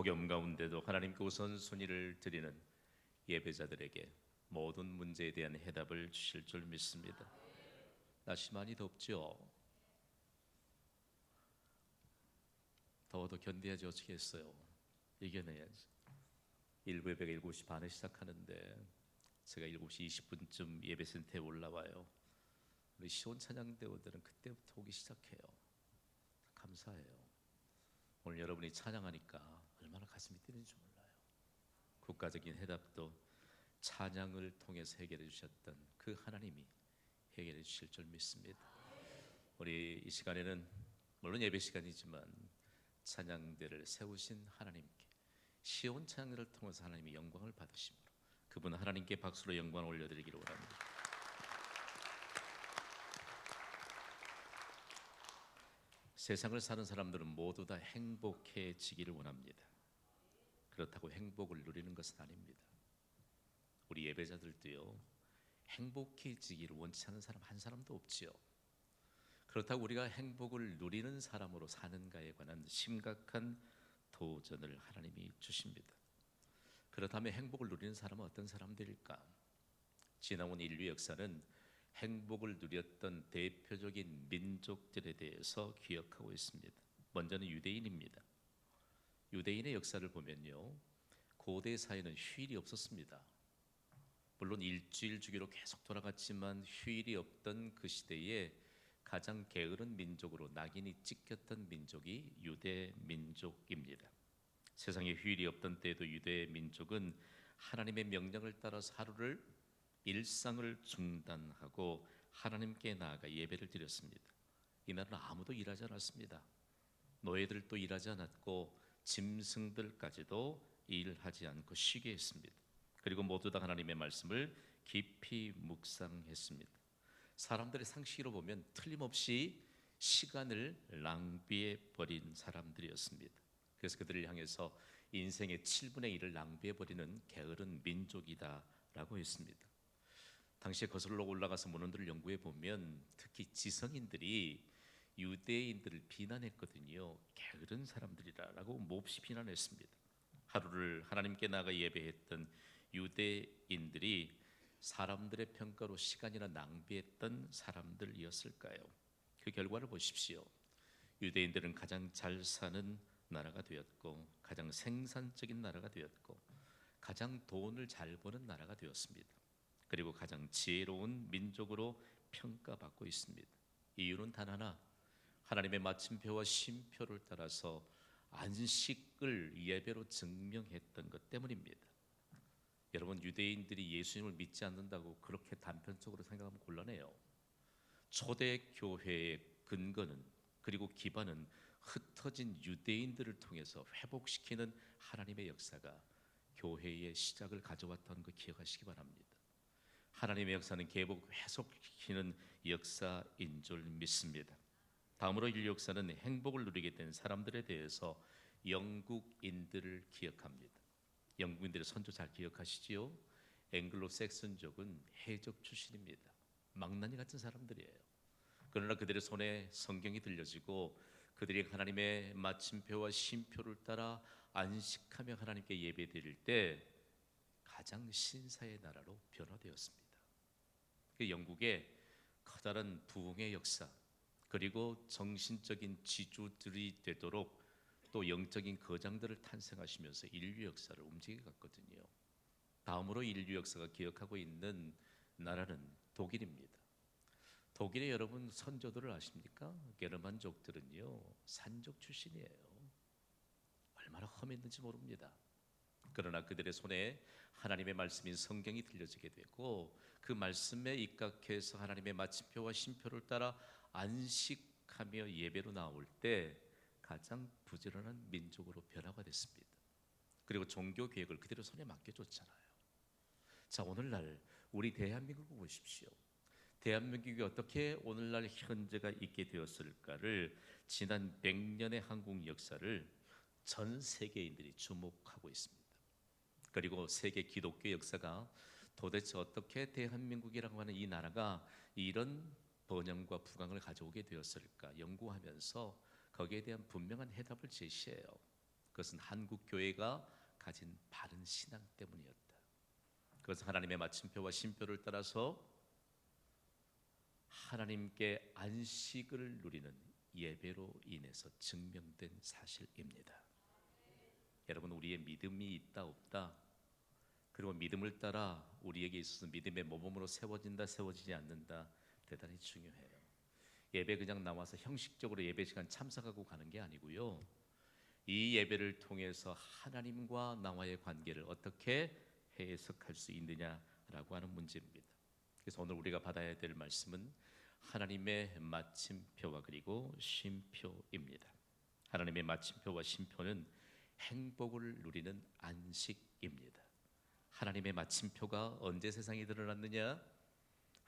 폭염 가운데도 하나님께 우선 순위를 드리는 예배자들에게 모든 문제에 대한 해답을 주실 줄 믿습니다. 날씨 많이 덥죠? 더워도 견뎌야지 어떻게 했어요? 이겨내야지. 일부 예배가 7시 반에 시작하는데 제가 7시 20분쯤 예배센터에 올라와요. 우리 시온 찬양대원들은 그때부터 오기 시작해요. 감사해요. 오늘 여러분이 찬양하니까 얼마나 가슴이 뛰는지 몰라요. 국가적인 해답도 찬양을 통해서 해결해 주셨던 그 하나님이 해결해 주실 줄 믿습니다. 우리 이 시간에는 물론 예배 시간이지만 찬양대를 세우신 하나님께 시온 찬양을 통해서 하나님이 영광을 받으심으로 그분 하나님께 박수로 영광을 올려드리기를 원합니다. 세상을 사는 사람들은 모두 다 행복해지기를 원합니다. 그렇다고 행복을 누리는 것은 아닙니다. 우리 예배자들도요 행복해지기를 원치 않는 사람 한 사람도 없지요. 그렇다고 우리가 행복을 누리는 사람으로 사는가에 관한 심각한 도전을 하나님이 주십니다. 그렇다면 행복을 누리는 사람은 어떤 사람들일까? 지나온 인류 역사는 행복을 누렸던 대표적인 민족들에 대해서 기억하고 있습니다. 먼저는 유대인입니다. 유대인의 역사를 보면요. 고대 사회는 휴일이 없었습니다. 물론 일주일 주기로 계속 돌아갔지만 휴일이 없던 그 시대에 가장 게으른 민족으로 낙인이 찍혔던 민족이 유대 민족입니다. 세상에 휴일이 없던 때에도 유대 민족은 하나님의 명령을 따라서 하루를 일상을 중단하고 하나님께 나아가 예배를 드렸습니다. 이날은 아무도 일하지 않았습니다. 노예들도 일하지 않았고 짐승들까지도 일하지 않고 쉬게 했습니다. 그리고 모두 다 하나님의 말씀을 깊이 묵상했습니다. 사람들의 상식으로 보면 틀림없이 시간을 낭비해 버린 사람들이었습니다. 그래서 그들을 향해서 인생의 7분의 1을 낭비해 버리는 게으른 민족이다라고 했습니다. 당시에 거슬러 올라가서 문헌들을 연구해 보면 특히 지성인들이 유대인들을 비난했거든요. 게으른 사람들이라라고 몹시 비난했습니다. 하루를 하나님께 나가 예배했던 유대인들이 사람들의 평가로 시간이나 낭비했던 사람들이었을까요? 그 결과를 보십시오. 유대인들은 가장 잘 사는 나라가 되었고 가장 생산적인 나라가 되었고 가장 돈을 잘 버는 나라가 되었습니다. 그리고 가장 지혜로운 민족으로 평가받고 있습니다. 이유는 단 하나, 하나님의 마침표와 쉼표를 따라서 안식을 예배로 증명했던 것 때문입니다. 여러분 유대인들이 예수님을 믿지 않는다고 그렇게 단편적으로 생각하면 곤란해요. 초대 교회의 근거는 그리고 기반은 흩어진 유대인들을 통해서 회복시키는 하나님의 역사가 교회의 시작을 가져왔다는 거 기억하시기 바랍니다. 하나님의 역사는 계속 회복시키는 역사인 줄 믿습니다. 다음으로 인류 역사는 행복을 누리게 된 사람들에 대해서 영국인들을 기억합니다. 영국인들의 선조 잘 기억하시지요? 앵글로 섹슨족은 해적 출신입니다. 망나니 같은 사람들이에요. 그러나 그들의 손에 성경이 들려지고 그들이 하나님의 마침표와 쉼표를 따라 안식하며 하나님께 예배드릴 때 가장 신사의 나라로 변화되었습니다. 그 영국의 커다란 부흥의 역사 그리고 정신적인 지주들이 되도록 또 영적인 거장들을 탄생하시면서 인류 역사를 움직여 갔거든요. 다음으로 인류 역사가 기억하고 있는 나라는 독일입니다. 독일의 여러분 선조들을 아십니까? 게르만족들은요 산족 출신이에요. 얼마나 험했는지 모릅니다. 그러나 그들의 손에 하나님의 말씀인 성경이 들려지게 되고 그 말씀에 입각해서 하나님의 마침표와 심표를 따라 안식하며 예배로 나올 때 가장 부지런한 민족으로 변화가 됐습니다. 그리고 종교 계획을 그대로 손에 맡겨줬잖아요. 자 오늘날 우리 대한민국을 보십시오. 대한민국이 어떻게 오늘날 현재가 있게 되었을까를 지난 100년의 한국 역사를 전 세계인들이 주목하고 있습니다. 그리고 세계 기독교 역사가 도대체 어떻게 대한민국이라고 하는 이 나라가 이런 번영과 부강을 가져오게 되었을까 연구하면서 거기에 대한 분명한 해답을 제시해요. 그것은 한국 교회가 가진 바른 신앙 때문이었다. 그것은 하나님의 마침표와 심표를 따라서 하나님께 안식을 누리는 예배로 인해서 증명된 사실입니다. 여러분 우리의 믿음이 있다 없다 그리고 믿음을 따라 우리에게 있어서 믿음의 모범으로 세워진다 세워지지 않는다 대단히 중요해요. 예배 그냥 나와서 형식적으로 예배 시간 참석하고 가는 게 아니고요. 이 예배를 통해서 하나님과 나와의 관계를 어떻게 해석할 수 있느냐라고 하는 문제입니다. 그래서 오늘 우리가 받아야 될 말씀은 하나님의 마침표와 그리고 쉼표입니다. 하나님의 마침표와 쉼표는 행복을 누리는 안식입니다. 하나님의 마침표가 언제 세상에 드러났느냐?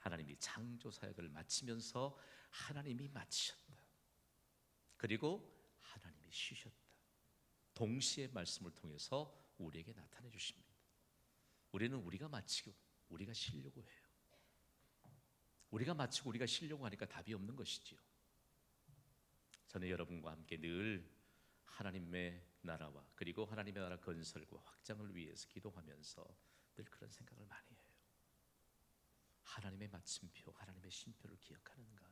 하나님이 창조 사역을 마치면서 하나님이 마치셨다. 그리고 하나님이 쉬셨다. 동시에 말씀을 통해서 우리에게 나타내 주십니다. 우리는 우리가 마치고 우리가 쉬려고 해요. 우리가 마치고 우리가 쉬려고 하니까 답이 없는 것이지요. 저는 여러분과 함께 늘 하나님의 나라와 그리고 하나님의 나라 건설과 확장을 위해서 기도하면서 늘 그런 생각을 많이 해요. 하나님의 마침표, 하나님의 쉼표를 기억하는가?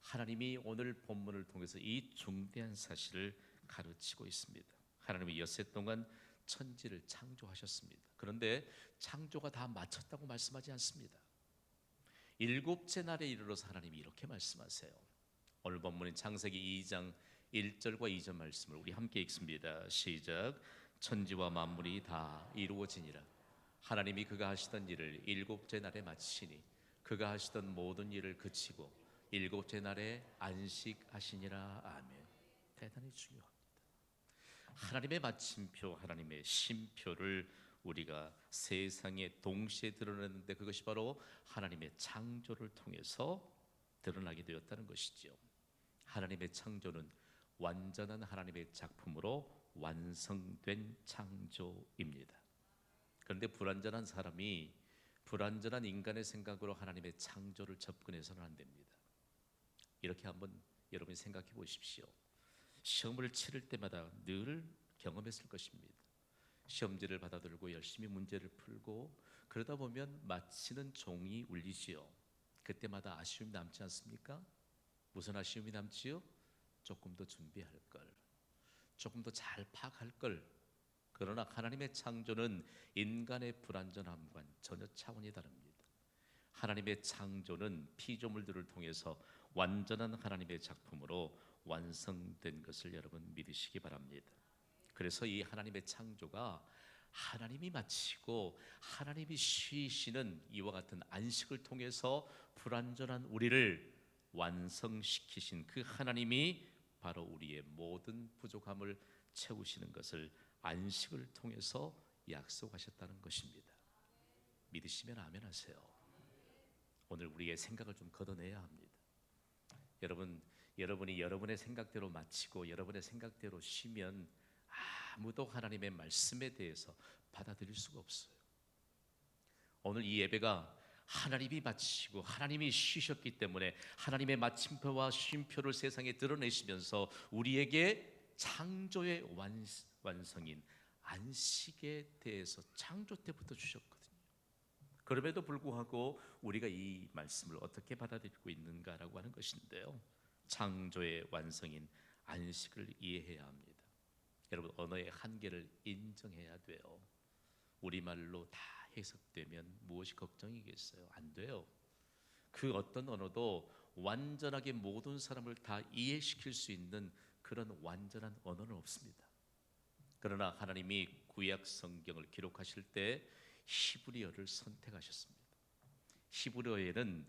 하나님이 오늘 본문을 통해서 이 중대한 사실을 가르치고 있습니다. 하나님이 엿새 동안 천지를 창조하셨습니다. 그런데 창조가 다 마쳤다고 말씀하지 않습니다. 일곱째 날에 이르러서 하나님이 이렇게 말씀하세요. 오늘 본문인 창세기 2장 1절과 2절 말씀을 우리 함께 읽습니다. 시작. 천지와 만물이 다 이루어지니라. 하나님이 그가 하시던 일을 일곱째 날에 마치시니 그가 하시던 모든 일을 그치고 일곱째 날에 안식하시니라. 아멘. 대단히 중요합니다. 하나님의 마침표, 하나님의 심표를 우리가 세상에 동시에 드러냈는데 그것이 바로 하나님의 창조를 통해서 드러나게 되었다는 것이지요. 하나님의 창조는 완전한 하나님의 작품으로 완성된 창조입니다. 그런데 불완전한 사람이 불완전한 인간의 생각으로 하나님의 창조를 접근해서는 안 됩니다. 이렇게 한번 여러분이 생각해 보십시오. 시험을 치를 때마다 늘 경험했을 것입니다. 시험지를 받아들고 열심히 문제를 풀고 그러다 보면 마치는 종이 울리지요. 그때마다 아쉬움이 남지 않습니까? 무슨 아쉬움이 남지요? 조금 더 준비할 걸, 조금 더 잘 파악할 걸. 그러나 하나님의 창조는 인간의 불완전함과 전혀 차원이 다릅니다. 하나님의 창조는 피조물들을 통해서 완전한 하나님의 작품으로 완성된 것을 여러분 믿으시기 바랍니다. 그래서 이 하나님의 창조가 하나님이 마치고 하나님이 쉬시는 이와 같은 안식을 통해서 불완전한 우리를 완성시키신 그 하나님이 바로 우리의 모든 부족함을 채우시는 것을 안식을 통해서 약속하셨다는 것입니다. 믿으시면 아멘 하세요. 오늘 우리의 생각을 좀 걷어내야 합니다. 여러분, 여러분이 여러분의 생각대로 마치고 여러분의 생각대로 쉬면 아무도 하나님의 말씀에 대해서 받아들일 수가 없어요. 오늘 이 예배가 하나님이 마치시고 하나님이 쉬셨기 때문에 하나님의 마침표와 쉼표를 세상에 드러내시면서 우리에게 창조의 완, 완성인 안식에 대해서 창조 때부터 주셨거든요. 그럼에도 불구하고 우리가 이 말씀을 어떻게 받아들이고 있는가라고 하는 것인데요. 창조의 완성인 안식을 이해해야 합니다. 여러분 언어의 한계를 인정해야 돼요. 우리말로 다 해석되면 무엇이 걱정이겠어요? 안 돼요. 그 어떤 언어도 완전하게 모든 사람을 다 이해시킬 수 있는 그런 완전한 언어는 없습니다. 그러나 하나님이 구약 성경을 기록하실 때 히브리어를 선택하셨습니다. 히브리어에는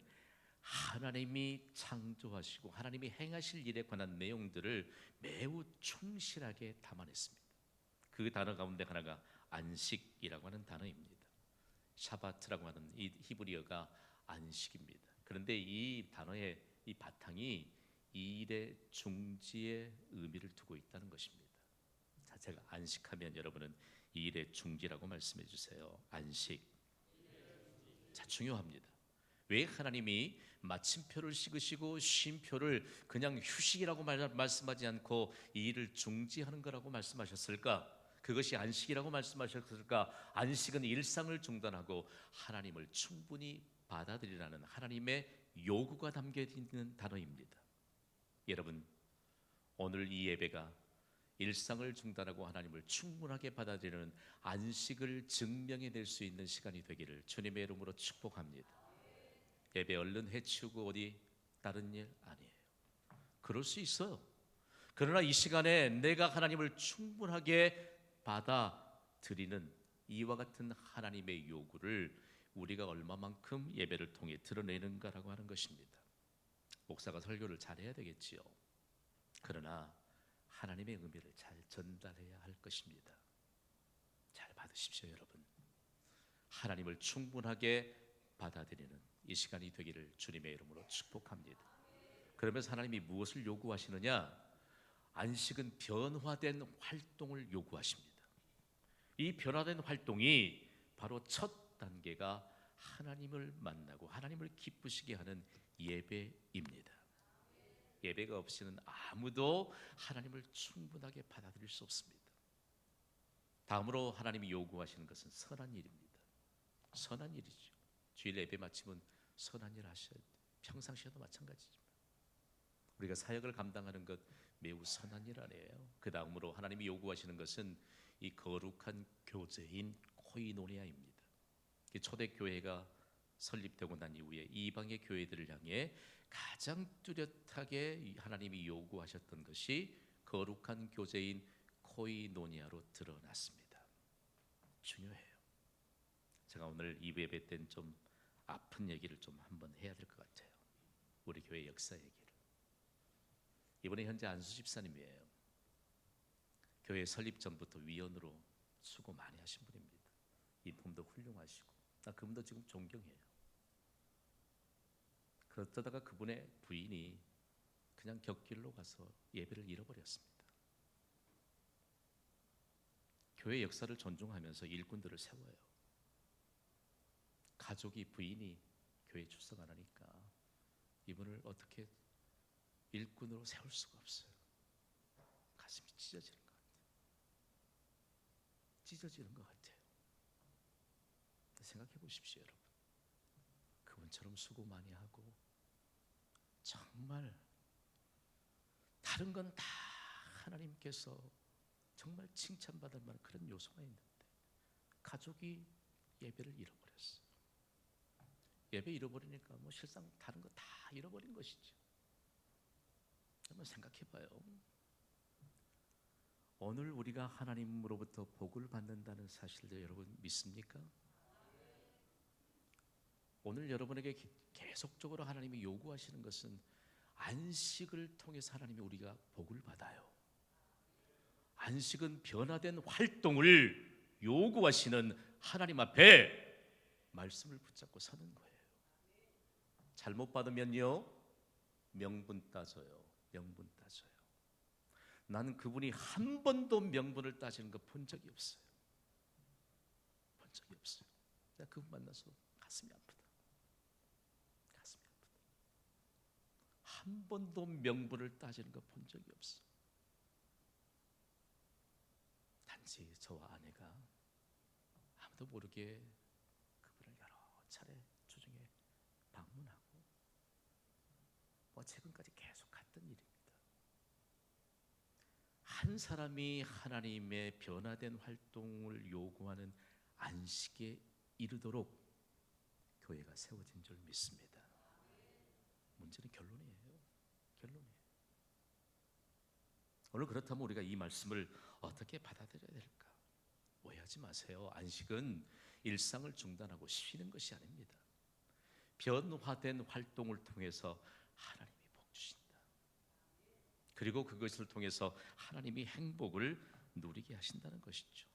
하나님이 창조하시고 하나님이 행하실 일에 관한 내용들을 매우 충실하게 담아냈습니다. 그 단어 가운데 하나가 안식이라고 하는 단어입니다. 샤바트라고 하는 이 히브리어가 안식입니다. 그런데 이 단어의 이 바탕이 일의 중지의 의미를 두고 있다는 것입니다. 자, 제가 안식하면 여러분은 일의 중지라고 말씀해 주세요. 안식. 자, 중요합니다. 왜 하나님이 마침표를 찍으시고 쉼표를 그냥 휴식이라고 말, 말씀하지 않고 이 일을 중지하는 거라고 말씀하셨을까? 그것이 안식이라고 말씀하셨을까? 안식은 일상을 중단하고 하나님을 충분히 받아들이라는 하나님의 요구가 담겨 있는 단어입니다. 여러분, 오늘 이 예배가 일상을 중단하고 하나님을 충분하게 받아들이는 안식을 증명해 낼 수 있는 시간이 되기를 주님의 이름으로 축복합니다. 예배 얼른 해치우고 어디 다른 일 아니에요. 그럴 수 있어요. 그러나 이 시간에 내가 하나님을 충분하게 받아들이는 이와 같은 하나님의 요구를 우리가 얼마만큼 예배를 통해 드러내는가라고 하는 것입니다. 목사가 설교를 잘해야 되겠지요. 그러나 하나님의 의미를 잘 전달해야 할 것입니다. 잘 받으십시오, 여러분. 하나님을 충분하게 받아들이는 이 시간이 되기를 주님의 이름으로 축복합니다. 그러면서 하나님이 무엇을 요구하시느냐? 안식은 변화된 활동을 요구하십니다. 이 변화된 활동이 바로 첫 단계가 하나님을 만나고 하나님을 기쁘시게 하는 예배입니다. 예배가 없이는 아무도 하나님을 충분하게 받아들일 수 없습니다. 다음으로 하나님이 요구하시는 것은 선한 일입니다. 선한 일이죠. 주일 예배 마치면 선한 일 하셔야 돼요. 평상시에도 마찬가지지만 우리가 사역을 감당하는 것 매우 선한 일 아니에요. 그 다음으로 하나님이 요구하시는 것은 이 거룩한 교제인 코이노니아입니다. 초대 교회가 설립되고 난 이후에 이방의 교회들을 향해 가장 뚜렷하게 하나님이 요구하셨던 것이 거룩한 교제인 코이노니아로 드러났습니다. 중요해요. 제가 오늘 이 예배 때는 좀 아픈 얘기를 좀 한번 해야 될 것 같아요. 우리 교회 역사 얘기를. 이번에 현재 안수 집사님이에요. 교회 설립 전부터 위원으로 수고 많이 하신 분입니다. 인품도 훌륭하시고 나 그분도 지금 존경해요. 그러다가 그분의 부인이 그냥 격길로 가서 예배를 잃어버렸습니다. 교회 역사를 존중하면서 일꾼들을 세워요. 가족이 부인이 교회 출석 안 하니까 이분을 어떻게 일꾼으로 세울 수가 없어요. 가슴이 찢어지는 것 같아요. 찢어지는 것 같아요. 생각해 보십시오, 여러분. 그분처럼 수고 많이 하고 정말 다른 건 다 하나님께서 정말 칭찬받을 만한 그런 요소가 있는데 가족이 예배를 잃어버렸어. 예배 잃어버리니까 뭐 실상 다른 거 다 잃어버린 것이죠. 한번 생각해봐요. 오늘 우리가 하나님으로부터 복을 받는다는 사실을 여러분 믿습니까? 오늘 여러분에게 계속적으로 하나님이 요구하시는 것은 안식을 통해서 하나님이 우리가 복을 받아요. 안식은 변화된 활동을 요구하시는 하나님 앞에 말씀을 붙잡고 서는 거예요. 잘못 받으면요 명분 따져요. 명분 따져요. 나는 그분이 한 번도 명분을 따지는 거 본 적이 없어요. 본 적이 없어요. 내가 그분 만나서 가슴이 아프다. 가슴이 아프다. 한 번도 명분을 따지는 거 본 적이 없어. 단지 저와 아내가 아무도 모르게 그분을 여러 차례 주중에 방문하고 뭐 최근까지 계속 갔던 일입니다. 한 사람이 하나님의 변화된 활동을 요구하는 안식에 이르도록 교회가 세워진 줄 믿습니다. 문제는 결론이에요. 결론이에요. 오늘 그렇다면 우리가 이 말씀을 어떻게 받아들여야 될까? 오해하지 마세요. 안식은 일상을 중단하고 쉬는 것이 아닙니다. 변화된 활동을 통해서 하나님이 복 주신다. 그리고 그것을 통해서 하나님이 행복을 누리게 하신다는 것이죠.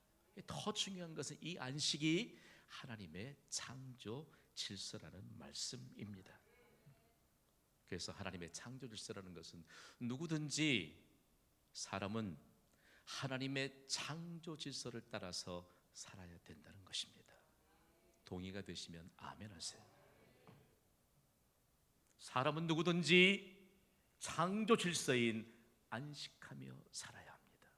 더 중요한 것은 이 안식이 하나님의 창조 질서라는 말씀입니다. 그래서 하나님의 창조 질서라는 것은 누구든지 사람은 하나님의 창조 질서를 따라서 살아야 된다는 것입니다. 동의가 되시면 아멘 하세요. 사람은 누구든지 창조 질서인 안식하며 살아야 합니다.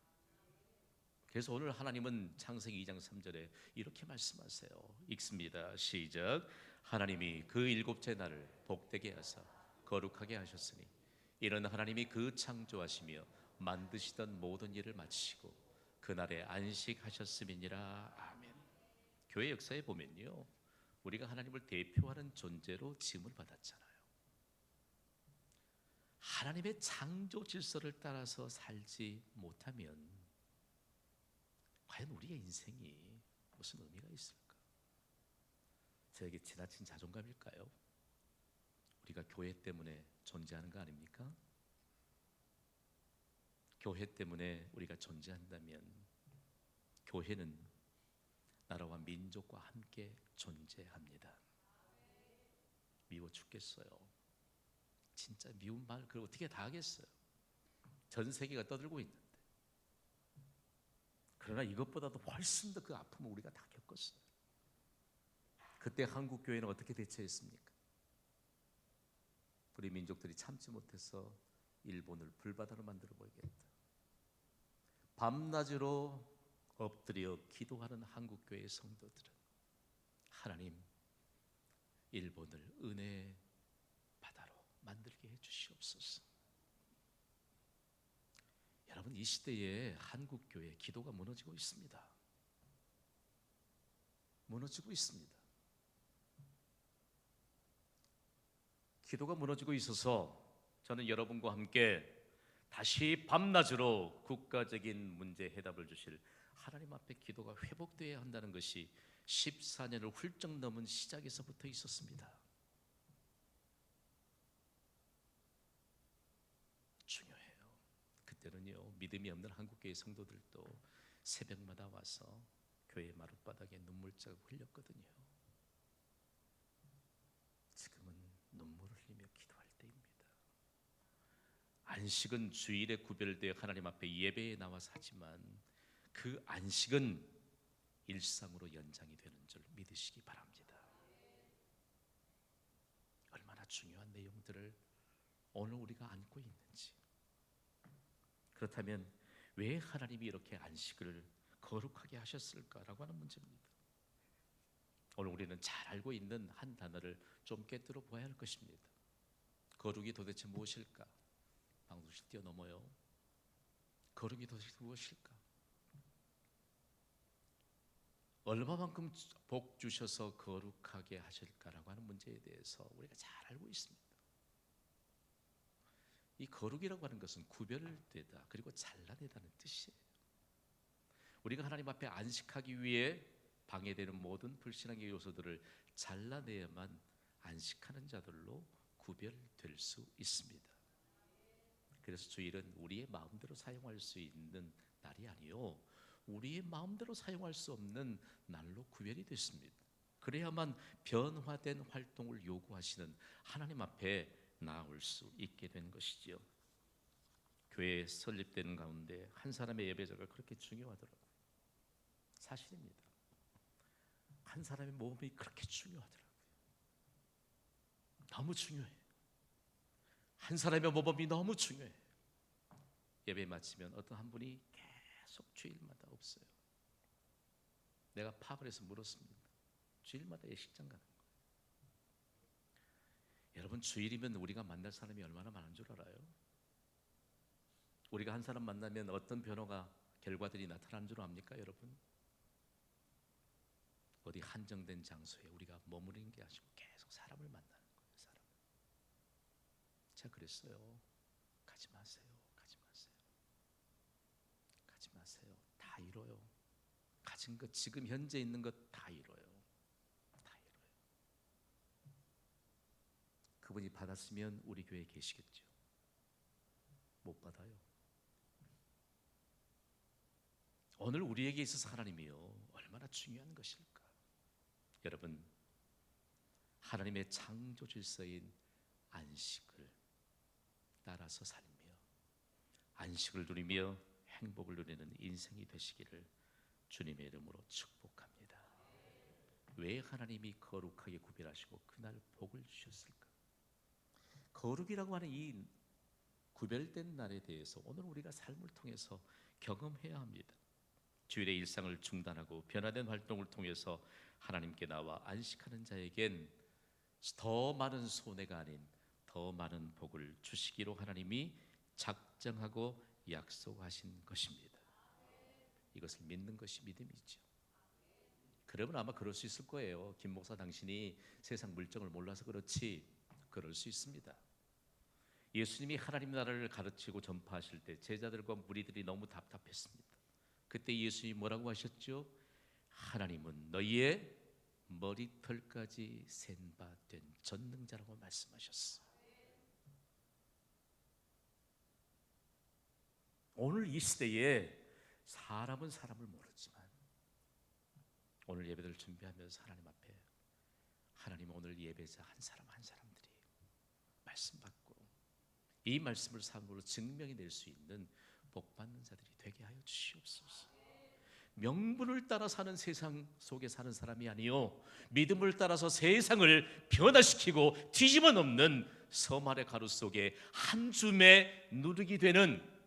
그래서 오늘 하나님은 창세기 2장 3절에 이렇게 말씀하세요. 읽습니다. 시작. 하나님이 그 일곱째 날을 복되게 하사 거룩하게 하셨으니 이는 하나님이 그 창조하시며 만드시던 모든 일을 마치시고 그날에 안식하셨음이니라. 아멘. 교회 역사에 보면요. 우리가 하나님을 대표하는 존재로 지음을 받았잖아요. 하나님의 창조 질서를 따라서 살지 못하면 과연 우리의 인생이 무슨 의미가 있을까? 저에게 지나친 자존감일까요? 우리가 교회 때문에 존재하는 거 아닙니까? 교회 때문에 우리가 존재한다면 교회는 나라와 민족과 함께 존재합니다. 미워 죽겠어요. 진짜 미운 말 그걸 어떻게 다 하겠어요? 전 세계가 떠들고 있는데. 그러나 이것보다도 훨씬 더 그 아픔을 우리가 다 겪었어요. 그때 한국 교회는 어떻게 대처했습니까? 우리 민족들이 참지 못해서 일본을 불바다로 만들어 버리겠다. 밤낮으로 엎드려 기도하는 한국 교회 성도들은 하나님 일본을 은혜 바다로 만들게 해 주시옵소서. 여러분 이 시대에 한국 교회 기도가 무너지고 있습니다. 무너지고 있습니다. 기도가 무너지고 있어서 저는 여러분과 함께 다시 밤낮으로 국가적인 문제 해답을 주실 하나님 앞에 기도가 회복되어야 한다는 것이 14년을 훌쩍 넘은 시작에서부터 있었습니다. 중요해요. 그때는요 믿음이 없는 한국교회 성도들도 새벽마다 와서 교회 마룻바닥에 눈물 자국 흘렸거든요. 지금은 눈물을 흘리며 기도할 때입니다. 안식은 주일에 구별되어 하나님 앞에 예배에 나와서 하지만 그 안식은 일상으로 연장이 되는 줄 믿으시기 바랍니다. 얼마나 중요한 내용들을 오늘 우리가 안고 있는지. 그렇다면 왜 하나님이 이렇게 안식을 거룩하게 하셨을까라고 하는 문제입니다. 오늘 우리는 잘 알고 있는 한 단어를 좀 깨뜨려 보아야 할 것입니다. 거룩이 도대체 무엇일까? 방송실 뛰어넘어요. 거룩이 도대체 무엇일까? 얼마만큼 복 주셔서 거룩하게 하실까라고 하는 문제에 대해서 우리가 잘 알고 있습니다. 이 거룩이라고 하는 것은 구별되다 그리고 잘라내다는 뜻이에요. 우리가 하나님 앞에 안식하기 위해 방해되는 모든 불신앙의 요소들을 잘라내야만 안식하는 자들로 구별될 수 있습니다. 그래서 주일은 우리의 마음대로 사용할 수 있는 날이 아니요. 우리의 마음대로 사용할 수 없는 날로 구별이 됐습니다. 그래야만 변화된 활동을 요구하시는 하나님 앞에 나올 수 있게 된 것이지요. 교회 설립되는 가운데 한 사람의 예배자가 그렇게 중요하더라고요. 사실입니다. 한 사람의 몸이 그렇게 중요하더라고요. 너무 중요해. 한 사람의 모범이 너무 중요해. 예배 마치면 어떤 한 분이 계속 주일마다 없어요. 내가 파악을 해서 물었습니다. 주일마다 예식장 가는 거예요. 여러분 주일이면 우리가 만날 사람이 얼마나 많은 줄 알아요? 우리가 한 사람 만나면 어떤 변화가 결과들이 나타나는 줄 압니까, 여러분? 어디 한정된 장소에 우리가 머무르는 게 아니고 계속 사람을 사람. 제가 그랬어요. 가지 마세요. 가지 마세요. 가지 마세요. 다 잃어요. 가진 것 지금 현재 있는 것 다 잃어요. 다 잃어요. 그분이 받았으면 우리 교회에 계시겠죠. 못 받아요. 오늘 우리에게 있어서 하나님이요 얼마나 중요한 것일까? 여러분 하나님의 창조 질서인 안식을 따라서 살며 안식을 누리며 행복을 누리는 인생이 되시기를 주님의 이름으로 축복합니다. 왜 하나님이 거룩하게 구별하시고 그날 복을 주셨을까? 거룩이라고 하는 이 구별된 날에 대해서 오늘 우리가 삶을 통해서 경험해야 합니다. 주일의 일상을 중단하고 변화된 활동을 통해서 하나님께 나와 안식하는 자에겐 더 많은 손해가 아닌 더 많은 복을 주시기로 하나님이 작정하고 약속하신 것입니다. 이것을 믿는 것이 믿음이죠. 그러면 아마 그럴 수 있을 거예요. 김 목사 당신이 세상 물정을 몰라서 그렇지 그럴 수 있습니다. 예수님이 하나님 나라를 가르치고 전파하실 때 제자들과 무리들이 너무 답답했습니다. 그때 예수님이 뭐라고 하셨죠? 하나님은 너희의 머리털까지 센바된 전능자라고 말씀하셨어. 오늘 이 시대에 사람은 사람을 모르지만 오늘 예배를 준비하면서 하나님 앞에 하나님 오늘 예배자 한 사람 한 사람들이 말씀 받고 이 말씀을 삶으로 증명해 낼 수 있는 복 받는 자들이 되게 하여 주시옵소서. 명분을 따라 사는 세상 속에 사는 사람이 아니요 믿음을 따라서 세상을 변화시키고 뒤집어 놓는 섬알의 가루 속에 한 줌에 누르게 되는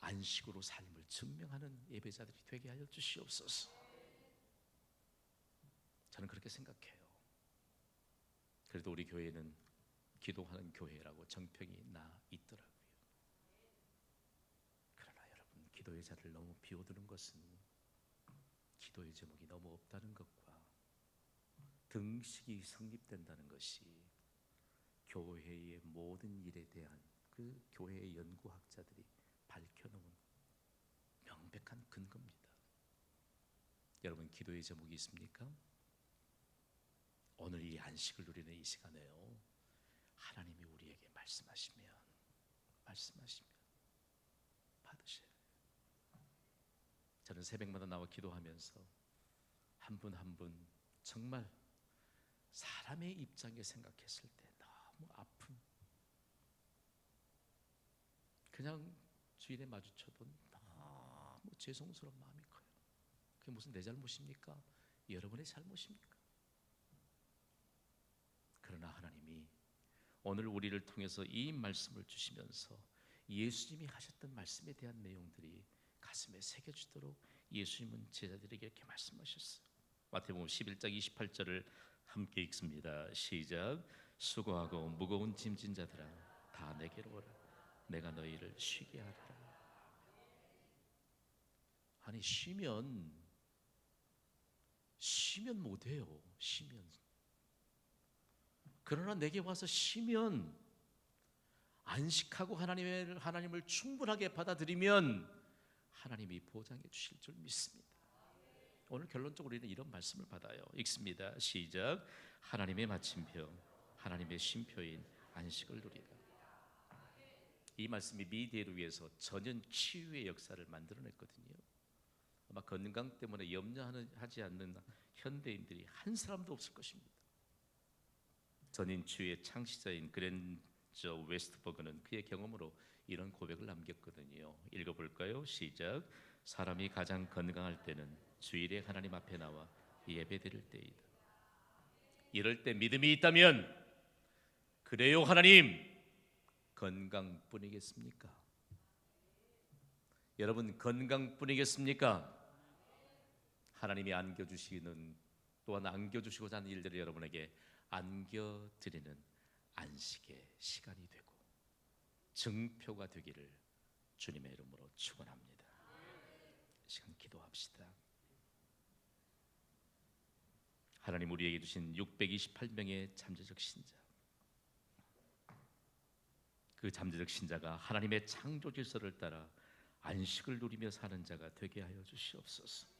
안식으로 삶을 증명하는 예배자들이 되게 하여 주시옵소서. 저는 그렇게 생각해요. 그래도 우리 교회는 기도하는 교회라고 정평이 나 있더라고요. 그러나 여러분 기도의 자를 너무 비워두는 것은 기도의 제목이 너무 없다는 것과 등식이 성립된다는 것이 교회의 모든 일에 대한 그 교회의 연구학자들이 밝혀놓은 명백한 근거입니다. 여러분 기도의 제목이 있습니까? 오늘 이 안식을 누리는 이 시간에요. 하나님이 우리에게 말씀하시면 말씀하시면 받으셔요. 저는 새벽마다 나와 기도하면서 한 분 한 분 정말 사람의 입장에 생각했을 때 너무 아픈 그냥 주일에 마주쳐도 너무 죄송스러운 마음이 커요. 그게 무슨 내 잘못입니까? 여러분의 잘못입니까? 그러나 하나님이 오늘 우리를 통해서 이 말씀을 주시면서 예수님이 하셨던 말씀에 대한 내용들이 가슴에 새겨지도록 예수님은 제자들에게 이렇게 말씀하셨어요. 마태복음 11장 28절을 함께 읽습니다. 시작. 수고하고 무거운 짐진 자들아 다 내게로 오라. 내가 너희를 쉬게 하리라. 아니 쉬면 쉬면 못해요. 쉬면 그러나 내게 와서 쉬면 안식하고 하나님을 하나님을 충분하게 받아들이면 하나님이 보장해 주실 줄 믿습니다. 오늘 결론적으로 우리는 이런 말씀을 받아요. 읽습니다. 시작. 하나님의 마침표, 하나님의 쉼표인 안식을 누리라. 이 말씀이 미디어를 위해서 전연 치유의 역사를 만들어냈거든요. 아마 건강 때문에 염려하지 않는 현대인들이 한 사람도 없을 것입니다. 전인치유의 창시자인 그랜저 웨스트버그는 그의 경험으로 이런 고백을 남겼거든요. 읽어볼까요? 시작. 사람이 가장 건강할 때는 주일에 하나님 앞에 나와 예배드릴 때이다. 이럴 때 믿음이 있다면 그래요 하나님 건강뿐이겠습니까? 여러분 건강뿐이겠습니까? 하나님이 안겨주시는 또한 안겨주시고자 하는 일들을 여러분에게 안겨드리는 안식의 시간이 되고 증표가 되기를 주님의 이름으로 축원합니다. 시간 기도합시다. 하나님 우리에게 주신 628명의 잠재적 신자. 그 잠재적 신자가 하나님의 창조 질서를 따라 안식을 누리며 사는 자가 되게 하여 주시옵소서.